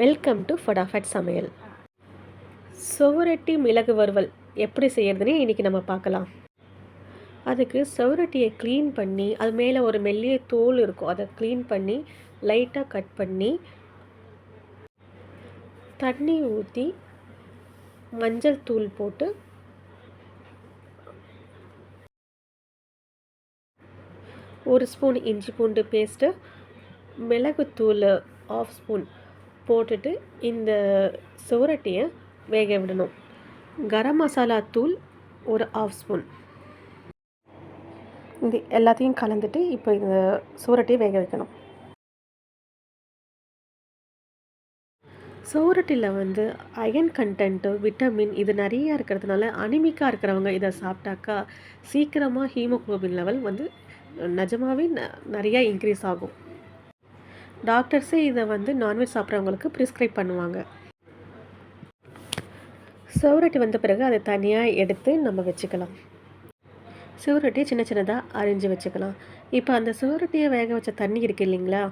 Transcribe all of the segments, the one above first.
Welcome to Fatafat சமையல். சுவரொட்டி மிளகு வறுவல் எப்படி செய்யறதுன்னு இன்றைக்கி நம்ம பார்க்கலாம். அதுக்கு சுவரொட்டியை க்ளீன் பண்ணி அது மேலே ஒரு மெல்லிய தோல் இருக்கும். அதை க்ளீன் பண்ணி லைட்டாக கட் பண்ணி தண்ணி ஊற்றி மஞ்சள் தூள் போட்டு ஒரு ஸ்பூன் இஞ்சி பூண்டு பேஸ்ட்டு மிளகுத்தூள் ஆஃப் ஸ்பூன் போட்டுட்டு இந்த சுவரட்டியை வேக விடணும். கரம் மசாலா தூள் ஒரு ஆஃப் ஸ்பூன் இது எல்லாத்தையும் கலந்துட்டு இப்போ இந்த சுவரட்டியை வேக வைக்கணும். சோரட்டியில் வந்து அயன் கண்டென்ட்டு விட்டமின் இது நிறையா இருக்கிறதுனால அனிமிக்காக இருக்கிறவங்க இதை சாப்பிட்டாக்கா சீக்கிரமாக ஹீமோக்ளோபின் லெவல் வந்து நிஜமாகவே ந நிறையா இன்க்ரீஸ் ஆகும். டாக்டர்ஸே இதை வந்து நான்வெஜ் சாப்பிட்றவங்களுக்கு ப்ரிஸ்கிரைப் பண்ணுவாங்க. சுவரொட்டி வந்த பிறகு அதை தனியாக எடுத்து நம்ம வச்சுக்கலாம். சுவரொட்டியை சின்ன சின்னதாக அரிஞ்சு வச்சுக்கலாம். இப்போ அந்த சுவரொட்டியை வேக வச்ச தண்ணி இருக்குது இல்லைங்களா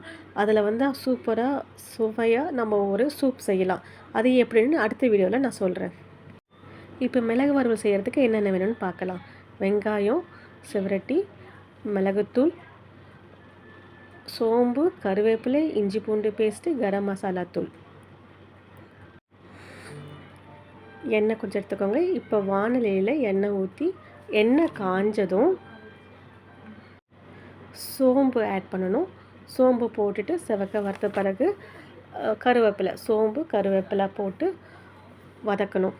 அதில் வந்து சூப்பராக சுவையாக நம்ம ஒரு சூப் செய்யலாம். அது எப்படின்னு அடுத்த வீடியோவில் நான் சொல்கிறேன். இப்போ மிளகு வறுவல் செய்கிறதுக்கு என்னென்ன வேணும்னு பார்க்கலாம். வெங்காயம் சுவரொட்டி மிளகுத்தூள் சோம்பு கருவேப்பிலை இஞ்சி பூண்டு பேஸ்ட்டு கரம் மசாலா தூள். எண்ணெய் கொஞ்சம் எடுத்துக்கோங்க. இப்போ வானிலையில் எண்ணெய் ஊற்றி எண்ணெய் காஞ்சதும் சோம்பு ஆட் பண்ணணும். சோம்பு போட்டுட்டு செவக்க வறுத்த பிறகு கருவேப்பிலை சோம்பு கருவேப்பிலை போட்டு வதக்கணும்.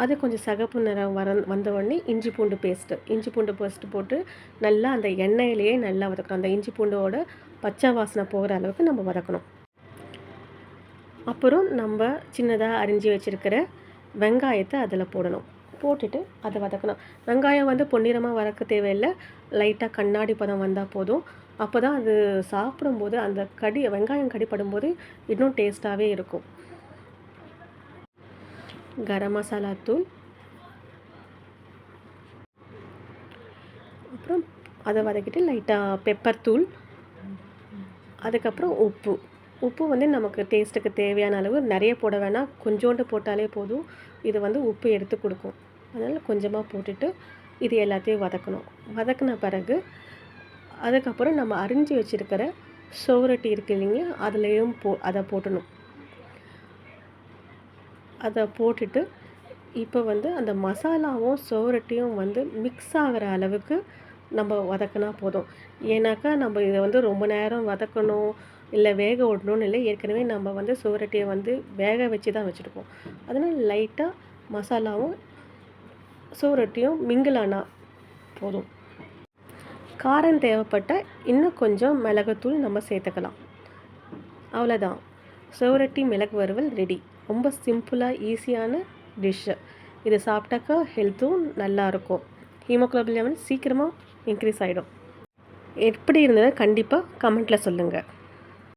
அது கொஞ்சம் சகப்பு நிறம் வர வந்தவொடனே இஞ்சி பூண்டு பேஸ்ட்டு இஞ்சி பூண்டு பேஸ்ட்டு போட்டு நல்லா அந்த எண்ணெயிலேயே நல்லா வதக்கணும். அந்த இஞ்சி பூண்டோட பச்சை வாசனை போகிற அளவுக்கு நம்ம வதக்கணும். அப்புறம் நம்ம சின்னதாக அரிஞ்சு வச்சுருக்கிற வெங்காயத்தை அதில் போடணும். போட்டுட்டு அதை வதக்கணும். வெங்காயம் வந்து பொன்னிறமாக வதக்க தேவையில்லை. லைட்டாக கண்ணாடி பதம் வந்தால் போதும். அப்போ தான் அது சாப்பிடும்போது அந்த கடி வெங்காயம் கடிப்படும்போது இன்னும் டேஸ்ட்டாகவே இருக்கும். கரம் மசாலா தூள். அப்புறம் அதை வதக்கிட்டு லைட்டாக பெப்பர் தூள். அதுக்கப்புறம் உப்பு. உப்பு வந்து நமக்கு டேஸ்ட்டுக்கு தேவையான அளவு. நிறைய போட வேணாம் கொஞ்சோண்டு போட்டாலே போதும். இது வந்து உப்பு எடுத்து கொடுக்கும். அதனால் கொஞ்சமாக போட்டுட்டு இது எல்லாத்தையும் வதக்கணும். வதக்கின பிறகு அதுக்கப்புறம் நம்ம அரிஞ்சு வச்சுருக்கிற சோரட்டி இருக்கு இல்லைங்களா? அதுலேயும் போ அதை போட்டணும். அதை போட்டுட்டு இப்போ வந்து அந்த மசாலாவும் சோரட்டியும் வந்து மிக்ஸ் ஆகிற அளவுக்கு நம்ம வதக்கினா போதும். ஏன்னாக்கா நம்ம இதை வந்து ரொம்ப நேரம் வதக்கணும் இல்லை வேக விடணும்னு இல்லை ஏற்கனவே நம்ம வந்து சுவரொட்டியை வந்து வேக வச்சு தான் வச்சுருப்போம் அதனால் லைட்டாக மசாலாவும் சுவரொட்டியும் மிங்கிளானா போதும். காரம் தேவைப்பட்ட இன்னும் கொஞ்சம் மிளகுத்தூள் நம்ம சேர்த்துக்கலாம். அவ்வளோதான் சுவரொட்டி மிளகு வறுவல் ரெடி ரொம்ப சிம்பிளாக ஈஸியான டிஷ்ஷு இதை சாப்பிட்டாக்கா ஹெல்த்தும் நல்லாயிருக்கும் ஹீமோக்ளோபின் லெவல் சீக்கிரமாக இன்க்ரீஸ் ஆகிடும் எப்படி இருந்ததை கண்டிப்பாக கமெண்ட்டில் சொல்லுங்கள்